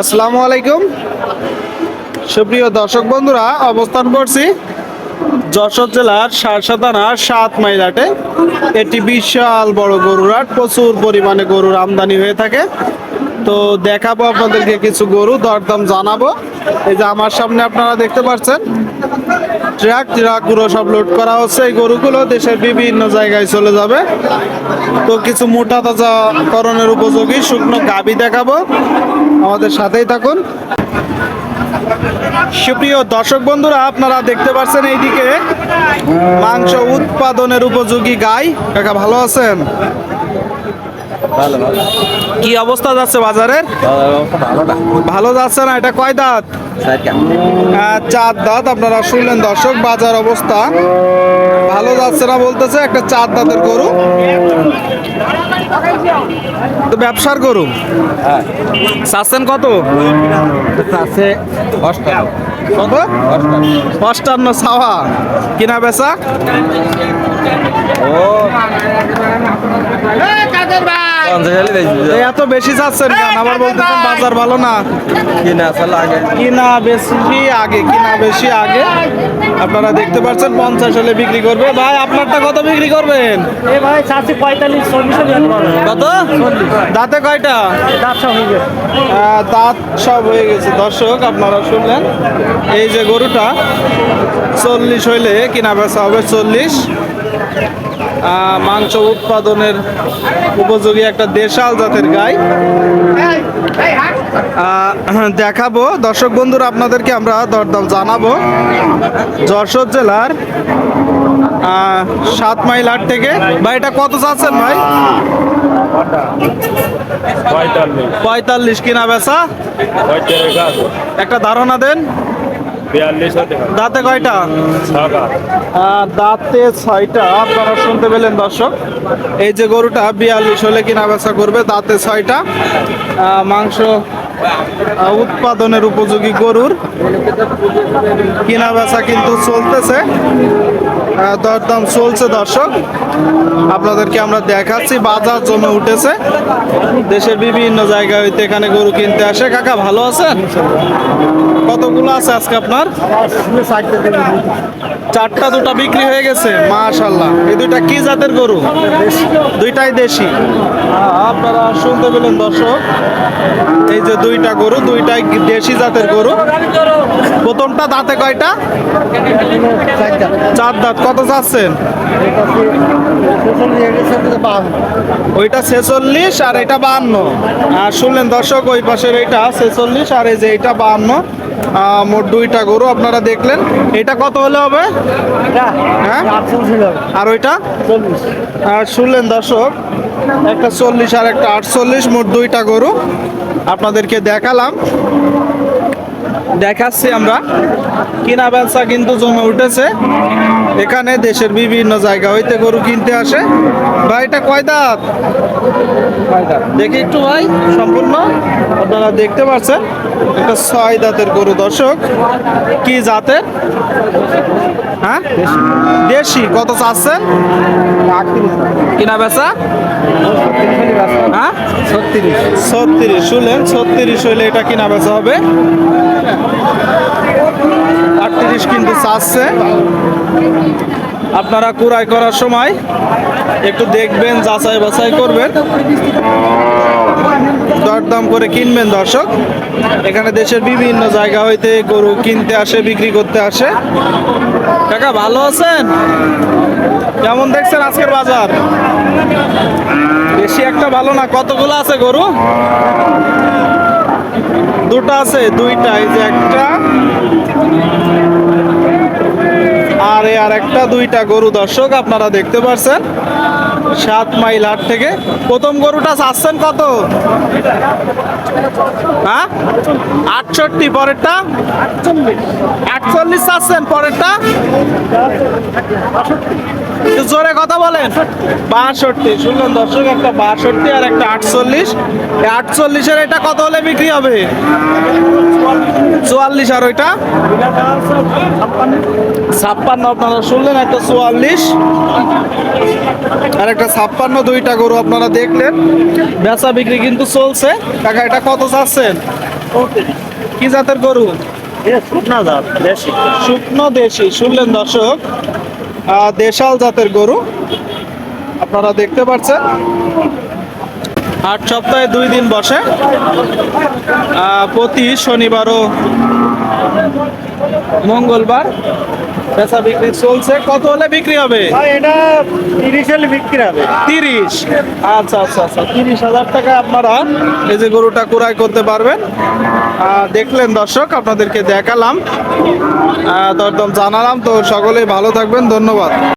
আসসালামু আলাইকুম। সুপ্রিয় দর্শক বন্ধুরা, অবস্থান করছি যশোর জেলার সারসা থানার সাত মাইলাটে এটি বিশাল বড় গরুর হাট, প্রচুর পরিমাণে গরুর আমদানি হয়ে থাকে। তো দেখাবো আপনাদেরকে কিছু গরু, দরদাম জানাব। এই যে আমার সামনে আপনারা দেখতে পাচ্ছেন ট্রাক, ট্রাকগুলো সব লোড করা হচ্ছে। এই গরুগুলো দেশের বিভিন্ন জায়গায় চলে যাবে। তো কিছু মোটা তাজা করণের উপযোগী শুকনো গাবি দেখাবো। আমাদের সাথেই থাকুন। সুপ্রিয় দর্শক বন্ধুরা, আপনারা দেখতে পাচ্ছেন এইদিকে মাংস উৎপাদনের উপযোগী গাই। কাকা, ভালো আছেন? কি অবস্থা যাচ্ছে বাজারের? ভালো যাচ্ছে না এটা কয় দাঁত? চার দাঁত আপনারা শুনলেন দর্শক বাজার অবস্থা। ভালো যাচ্ছে না বলতেছে একটা চার দাঁতের গরু। তো ব্যবসার গরু? হ্যাঁ। চাচ্ছেন কত? কত? অষ্টান্ন। অষ্টান্ন কিনা বেচা? এত বেশি চাচ্ছেন কেন? আবার বলতেছেন বাজার ভালো না। কিনা আসা লাগে কিনা বেশি আগে কিনা বেশি আগে। আপনারা দেখতে পাচ্ছেন পঞ্চাশ হলে বিক্রি করবে। ভাই আপনারটা কত বিক্রি করবেন? কত? দাঁতে কয়টা? হয়ে দাঁত সব হয়ে গেছে। দর্শক আপনারা শুনলেন। এই যে গরুটা চল্লিশ হইলে কিনা বেচা হবে চল্লিশ। মাংস উৎপাদনের উপযোগী একটা দেশাল জাতের গাই। দেখাবো। দর্শক বন্ধুরা আপনাদেরকে আমরা দরদাম জানাব। যশোর জেলার সাত মাইল হাট থেকে। ভাই এটা কত চাচ্ছেন ভাই? পঁয়তাল্লিশ। কিনা বেচা? একটা ধারণা দেন। দাঁতে কয়টা? দাঁতে ছয়টা আপনারা শুনতে পেলেন দর্শক। এই যে গরুটা বিয়াল্লিশ হলে কিনা বেচা করবে দাঁতে ছয়টা। মাংস উৎপাদনের উপযোগী গরুর। কিনা বেচা কিন্তু চলতেছে। দরদাম চলছে, দর্শক। আপনাদেরকে আমরা দেখাচ্ছি, বাজার জমে উঠেছে। দেশের বিভিন্ন জায়গা হইতে এখানে গরু কিনতে আসে। কাকা, ভালো আছেন? কতগুলো আছে আজকে আপনার? চারটা দুটা বিক্রি হয়ে গেছে মাশাল্লাহ এই দুইটা কি জাতের গরু? দুইটাই দেশি। আপনারা শুনতে পেলেন দর্শক, এই যে দুইটা গরু, দুইটাই দেশি জাতের গরু। প্রথমটা দাঁতে কয়টা? চার দাঁত। কত চাচ্ছেন? ওইটা ছেচল্লিশ আর এটা বাহান্ন। আর শুনলেন দর্শক, ওই পাশের এইটা ছেচল্লিশ আর এই যে এইটা বাহান্ন। মোট দুইটা গরু আপনারা দেখলেন। এটা কত হলে হবে? হ্যাঁ? আর ওইটা? আর শুনলেন দর্শক একটা চল্লিশ আর একটা আটচল্লিশ মোট দুইটা গরু। আপনাদেরকে দেখালাম। দেখাচ্ছি আমরা। কিনা বেচা কিন্তু জমে উঠেছে। এখানে দেশের বিভিন্ন জায়গা হইতে গরু কিনতে আসে। ভাই, এটা কয় দাঁত? দেখি একটু ভাই, সম্পূর্ণ। আপনারা দেখতে পাচ্ছেন, এটা ছয় দাঁতের গরু। দর্শক, কি জাতের? হ্যাঁ? দেশি। কত চাচ্ছেন? কিনা বেচা? ছত্রিশ। শুনলেন ছত্রিশ হইলে এটা কিনা বেচা হবে? আটত্রিশ কিন্তু চাচ্ছে। আপনারা কুড়াই করার সময় একটু দেখবেন, যাচাই বাছাই করবেন। দরদাম করে কিনবেন দর্শক। এখানে দেশের বিভিন্ন জায়গা হইতে গরু কিনতে আসে, বিক্রি করতে আসে। কাকা, ভালো আছেন? কেমন দেখছেন আজকের বাজার? বেশি একটা ভালো না? কতগুলো আছে গরু? দুটো আছে, দুইটা। এই যে একটা আর আর একটা, দুইটা গরু দর্শক আপনারা দেখতে পাচ্ছেন সাত মাইল হাট থেকে। প্রথম গরুটা চাচ্ছেন কত? হ্যাঁ? আটষট্টি, পরেরটা? আটচল্লিশ চাচ্ছেন, পরেরটা? জোরে কথা বলেন। বাষট্টি, শুনলেন দর্শক, একটা বাষট্টি আর একটা আটচল্লিশ। আটচল্লিশের এটা কত হলে বিক্রি হবে? চুয়াল্লিশ আর ওইটা? ছাপ্পান্ন। আপনারা শুনলেন একটা চুয়াল্লিশ আর একটা ছাপ্পান্ন দুইটা গরু আপনারা দেখলেন। বেচা বিক্রি কিন্তু চলছে। কাকা এটা কত চাচ্ছেন? কি জাতের গরু? শুকনা জাত দেশি। শুকনো দেশি শুনলেন দর্শক? দেশাল জাতের গরু। আপনারা দেখতে পাচ্ছেন। আট সপ্তাহে দুই দিন বসে। প্রতি শনিবার ও মঙ্গলবার পেশা বিক্রি চলছে। কত হলে বিক্রি হবে? এটা তিরিশ হলে বিক্রি হবে। তিরিশ? আচ্ছা আচ্ছা আচ্ছা তিরিশ হাজার টাকা আপনারা এই যে গরুটা ক্রয় করতে পারবেন। দেখলেন দর্শক আপনাদেরকে দেখালাম। দরদম জানালাম তো সকলেই ভালো থাকবেন ধন্যবাদ।